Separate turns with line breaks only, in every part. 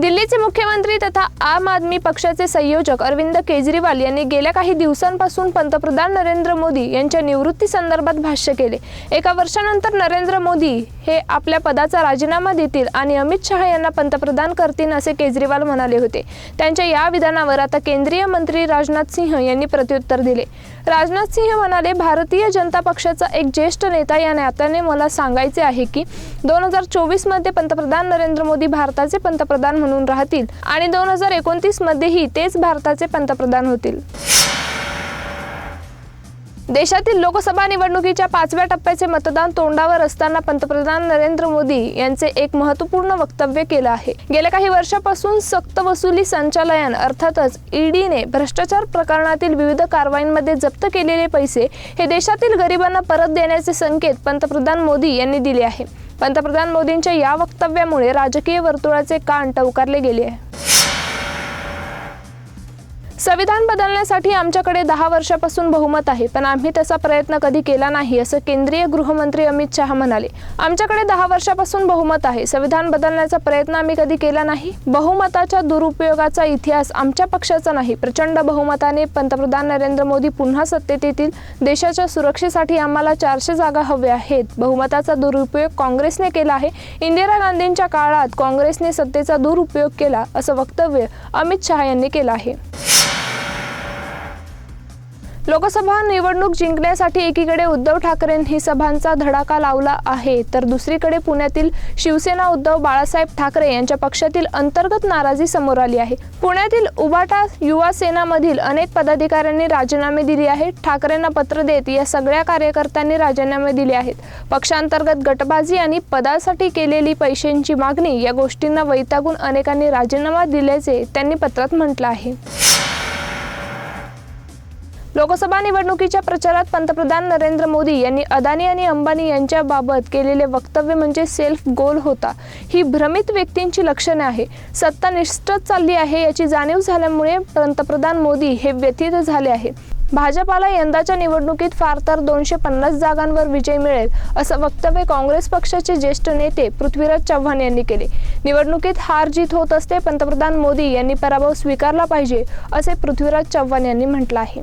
दिल्लीचे मुख्यमंत्री तथा आम आदमी पक्षाचे संयोजक अरविंद केजरीवाल यांनी गेल्या काही दिवसांपासून पंतप्रधान नरेंद्र मोदी यांच्या निवृत्ती संदर्भात भाष्य केले. एका वर्षानंतर नरेंद्र मोदी हे आपल्या पदाचा राजीनामा देतील आणि अमित शहा यांना पंतप्रधान करतील असे केजरीवाल म्हणाले होते. त्यांच्या या विधानावर आता केंद्रीय मंत्री राजनाथ सिंह यांनी प्रत्युत्तर दिले. राजनाथ सिंह म्हणाले भारतीय जनता पक्षाचा एक ज्येष्ठ नेता या नात्याने मला सांगायचे आहे की दोन हजार चोवीसमध्ये पंतप्रधान नरेंद्र मोदी भारताचे पंतप्रधान म्हणून राहतील. आणि दोन हजार एकोणतीस मध्येही तेच भारताचे पंतप्रधान होतील. देशातील लोकसभा निवडणुकीच्या पाचव्या टप्प्याचे मतदान तोंडावर असताना पंतप्रधान नरेंद्र मोदी यांचे एक महत्त्वपूर्ण वक्तव्य केलं आहे. गेल्या काही वर्षापासून सक्त वसुली संचालयान अर्थातच ईडीने भ्रष्टाचार प्रकरणातील विविध कारवाईंमध्ये जप्त केलेले पैसे हे देशातील गरिबांना परत देण्याचे संकेत पंतप्रधान मोदी यांनी दिले आहे. पंतप्रधान मोदींच्या या वक्तव्यामुळे राजकीय वर्तुळाचे कान टवकारले गेले आहे. संविधान बदलण्यासाठी आमच्याकडे दहा वर्षापासून बहुमत आहे पण आम्ही तसा प्रयत्न कधी केला नाही असं केंद्रीय गृहमंत्री अमित शहा म्हणाले. आमच्याकडे दहा वर्षापासून बहुमत आहे संविधान बदलण्याचा प्रयत्न आम्ही कधी केला नाही? बहुमताच्या दुरुपयोगाचा इतिहास आमच्या पक्षाचा नाही प्रचंड बहुमताने पंतप्रधान नरेंद्र मोदी पुन्हा सत्तेत येतील देशाच्या सुरक्षेसाठी आम्हाला चारशे जागा हव्या आहेत. बहुमताचा दुरुपयोग काँग्रेसने केला आहे. इंदिरा गांधींच्या काळात काँग्रेसने सत्तेचा दुरुपयोग केला असं वक्तव्य अमित शहा यांनी केलं आहे. लोकसभा निवडणूक जिंकण्यासाठी एकीकडे उद्धव ठाकरेंनी सभांचा धडाका लावला आहे तर दुसरीकडे पुण्यातील शिवसेना उद्धव बाळासाहेब ठाकरे यांच्या पक्षातील अंतर्गत नाराजी समोर आली आहे. पुण्यातील उबाटा युवा सेनामधील अनेक पदाधिकाऱ्यांनी राजीनामे दिले आहेत. ठाकरेंना पत्र देत या सगळ्या कार्यकर्त्यांनी राजीनामे दिले आहेत. पक्षांतर्गत गटबाजी आणि पदासाठी केलेली पैशांची मागणी या गोष्टींना वैतागून अनेकांनी राजीनामा दिल्याचे त्यांनी पत्रात म्हटलं आहे. लोकसभा निवडणुकीच्या प्रचारात पंतप्रधान नरेंद्र मोदी यांनी अदानी आणि अंबानी यांच्याबाबत केलेले वक्तव्य म्हणजे सेल्फ गोल होता. ही भ्रमित व्यक्तींची लक्षणे आहे. सत्ता निष्ठच चालली आहे याची जाणीव झाल्यामुळे पंतप्रधान मोदी हे व्यथित झाले आहे. भाजपाला यंदाच्या निवडणुकीत फार तर दोनशे पन्नास जागांवर विजय मिळेल असं वक्तव्य काँग्रेस पक्षाचे ज्येष्ठ नेते पृथ्वीराज चव्हाण यांनी केले. निवडणुकीत हार जीत होत असते पंतप्रधान मोदी यांनी पराभव स्वीकारला पाहिजे असे पृथ्वीराज चव्हाण यांनी म्हटलं आहे.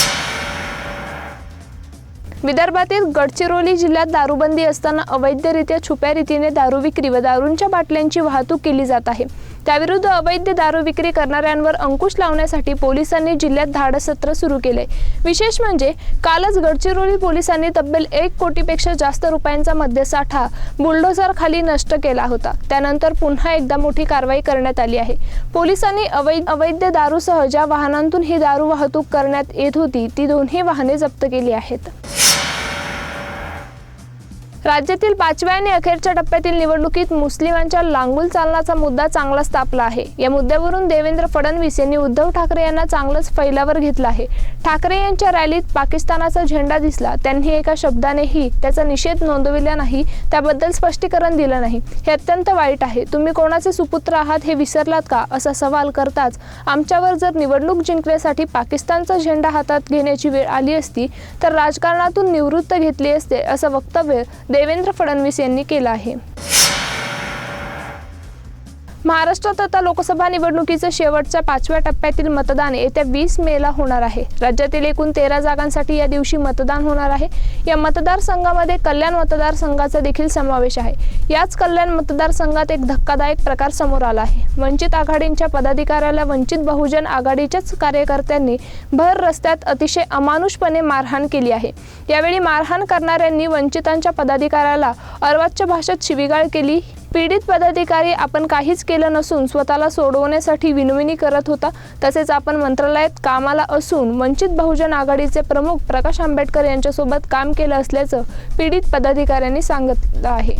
विदर्भातील गडचिरोली जिल्ह्यात दारूबंदी असताना अवैधरित्या छुप्या रीतीने दारू विक्री व दारूंच्या बाटल्यांची वाहतूक केली जात आहे. त्याविरुद्ध अवैध दारू विक्री करणाऱ्यांवर अंकुश लावण्यासाठी पोलिसांनी जिल्ह्यात धाडसत्र सुरू केले. विशेष म्हणजे कालच गडचिरोली पोलिसांनी तब्बल एक कोटीपेक्षा जास्त रुपयांचा मद्यसाठा बुलडोझर खाली नष्ट केला होता. त्यानंतर पुन्हा एकदा मोठी कारवाई करण्यात आली आहे. पोलिसांनी अवैध अवैध दारूसह ज्या वाहनांतून ही दारू वाहतूक करण्यात येत होती ती दोन्ही वाहने जप्त केली आहेत. राज्यातील पाचव्या आणि अखेरच्या टप्प्यातील निवडणुकीत मुस्लिमांच्या लांगुल चालनाचा मुद्दा चांगलाच तापला आहे. या मुद्द्यावरून देवेंद्र फडणवीस यांनी उद्धव ठाकरे यांना चांगलंच फैलावर घेतलं आहे. ठाकरे यांच्या रॅलीत पाकिस्तानाचा झेंडा दिसला. त्यांनी एका शब्दानेही त्याचा निषेध नोंदविला नाही. त्याबद्दल स्पष्टीकरण दिलं नाही. हे अत्यंत वाईट आहे. तुम्ही कोणाचे सुपुत्र आहात हे विसरलात का? असा सवाल करताच आमच्यावर जर निवडणूक जिंकण्यासाठी पाकिस्तानचा झेंडा हातात घेण्याची वेळ आली असती तर राजकारणातून निवृत्त घेतली असते असं वक्तव्य देवेंद्र फडणवीस यांनी केलं आहे. महाराष्ट्रात आता लोकसभा निवडणुकीचं शेवटच्या पाचव्या टप्प्यातील मतदान येत्या वीस मेला होणार आहे. राज्यातील एकूण तेरा जागांसाठी या दिवशी मतदान होणार आहे. या मतदारसंघामध्ये कल्याण मतदारसंघाचा देखील समावेश आहे. याच कल्याण मतदारसंघात एक धक्कादायक प्रकार समोर आला आहे. वंचित आघाडींच्या पदाधिकाऱ्याला वंचित बहुजन आघाडीच्याच कार्यकर्त्यांनी भर रस्त्यात अतिशय अमानुषपणे मारहाण केली आहे. यावेळी मारहाण करणाऱ्यांनी वंचितांच्या पदाधिकाऱ्याला अर्वाच्य भाषेत शिवीगाळ केली पीडित पदाधिकारी आपण काहीच केलं नसून स्वतःला सोडवण्यासाठी विनविनी करत होता. तसेच आपण मंत्रालयात कामाला असून वंचित बहुजन आघाडीचे प्रमुख प्रकाश आंबेडकर यांच्यासोबत काम केलं असल्याचं पीडित पदाधिकाऱ्यांनी सांगितलं आहे.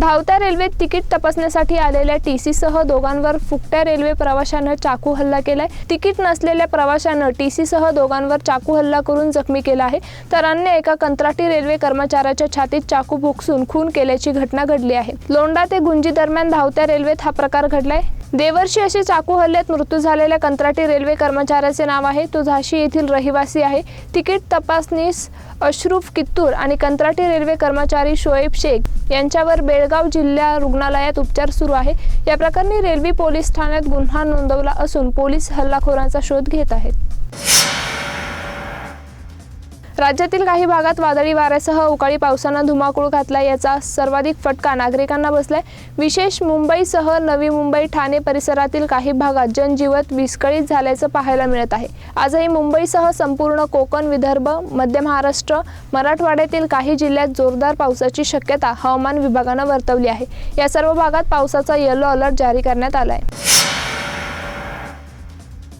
धावत्या रेल्वेत तिकीट तपासण्यासाठी आलेल्या टी सीसह दोघांवर फुकट्या रेल्वे प्रवाशानं चाकू हल्ला केलाय. तिकीट नसलेल्या प्रवाशानं टी सीसह दोघांवर चाकू हल्ला करून जखमी केला आहे. तर अन्य एका कंत्राटी रेल्वे कर्मचाऱ्याच्या छातीत चाकू भोगसून खून केल्याची घटना घडली आहे. लोंडा ते गुंजी दरम्यान धावत्या रेल्वेत हा प्रकार घडलाय. देवर्षी असे चाकू हल्ल्यात मृत्यू झालेल्या कंत्राटी रेल्वे कर्मचाऱ्याचे नाव आहे. तो झाशी येथील रहिवासी आहे. तिकीट तपासनीस अश्रूफ कित्तूर आणि कंत्राटी रेल्वे कर्मचारी शोएब शेख यांच्यावर बेळ बेळगाव जिल्हा रुग्णालयात उपचार सुरू आहे. या प्रकरणी रेल्वे पोलीस ठाण्यात गुन्हा नोंदवला असून पोलीस हल्लाखोरांचा शोध घेत आहेत. राज्यातील काही भागात वादळी वाऱ्यासह अवकाळी पावसानं धुमाकूळ घातला याचा सर्वाधिक फटका नागरिकांना बसलाय. विशेष मुंबईसह नवी मुंबई ठाणे परिसरातील काही भागात जनजीवन विस्कळीत झाल्याचं पाहायला मिळत आहे. आजही मुंबईसह संपूर्ण कोकण विदर्भ मध्य महाराष्ट्र मराठवाड्यातील काही जिल्ह्यात जोरदार पावसाची शक्यता हवामान विभागानं वर्तवली आहे. या सर्व भागात पावसाचा येलो अलर्ट जारी करण्यात आला आहे